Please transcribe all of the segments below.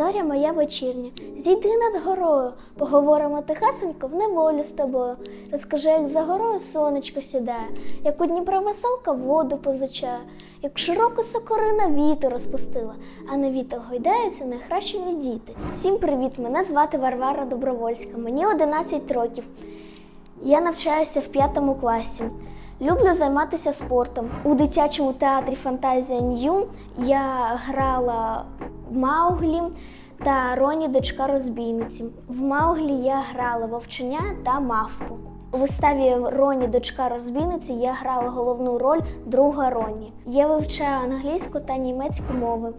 Зоря моя вечірня, зійди над горою, поговоримо тихасенько в неволю з тобою. Розкажи, як за горою сонечко сідає, як у Дніпра веселка воду позичає, як широко сокорина вітер розпустила, а на вітер гойдаються найкращені діти. Всім привіт! Мене звати Варвара Добровольська, мені 11 років. Я навчаюся в п'ятому класі. Люблю займатися спортом. У дитячому театрі Фантазія Нью я грала Мауглі та Роні, дочка розбійниці. В Мауглі я грала вовченя та мавпу. У виставі Роні, дочка розбійниці, я грала головну роль друга Роні. Я вивчаю англійську та німецьку мови.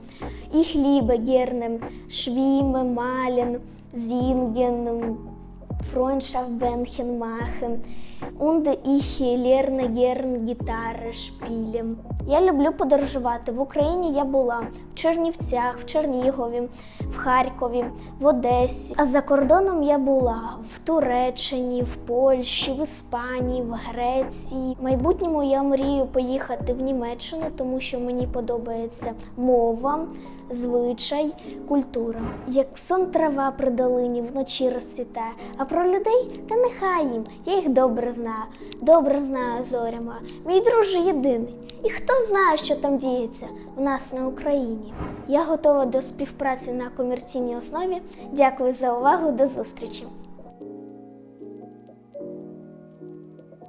І хлібе, герне, швіме, малін, зінген, machen und ich lerne gern Gitarre spielen. Я люблю подорожувати. В Україні я була в Чернівцях, в Чернігові, в Харкові, в Одесі. А за кордоном я була в Туреччині, в Польщі, в Іспанії, в Греції. В майбутньому я мрію поїхати в Німеччину, тому що мені подобається мова, звичай, культура. Як сон трава при долині вночі розцвітає, а про людей та нехай їм. Я їх добре знаю, добре знаю зоряма, мій друже єдиний. І хто знає, що там діється в нас на Україні. Я готова до співпраці на комерційній основі. Дякую за увагу. До зустрічі!